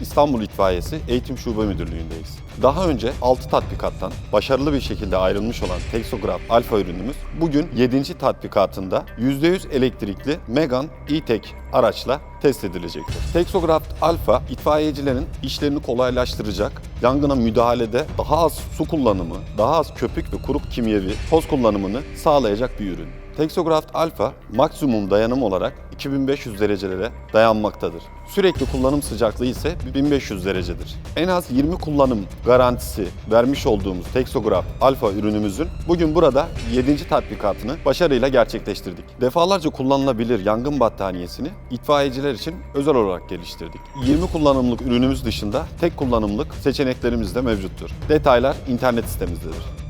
İstanbul İtfaiyesi Eğitim Şube Müdürlüğü'ndeyiz. Daha önce 6 tatbikattan başarılı bir şekilde ayrılmış olan Texograph Alfa ürünümüz bugün 7. tatbikatında %100 elektrikli Megan E-Tech araçla test edilecektir. Texograph Alfa itfaiyecilerin işlerini kolaylaştıracak, yangına müdahalede daha az su kullanımı, daha az köpük ve kuru kimyevi toz kullanımını sağlayacak bir ürün. Texograph Alpha maksimum dayanım olarak 2500 derecelere dayanmaktadır. Sürekli kullanım sıcaklığı ise 1500 derecedir. En az 20 kullanım garantisi vermiş olduğumuz Texograph Alpha ürünümüzün bugün burada 7. tatbikatını başarıyla gerçekleştirdik. Defalarca kullanılabilir yangın battaniyesini itfaiyeciler için özel olarak geliştirdik. 20 kullanımlık ürünümüz dışında tek kullanımlık seçeneklerimiz de mevcuttur. Detaylar internet sitemizdedir.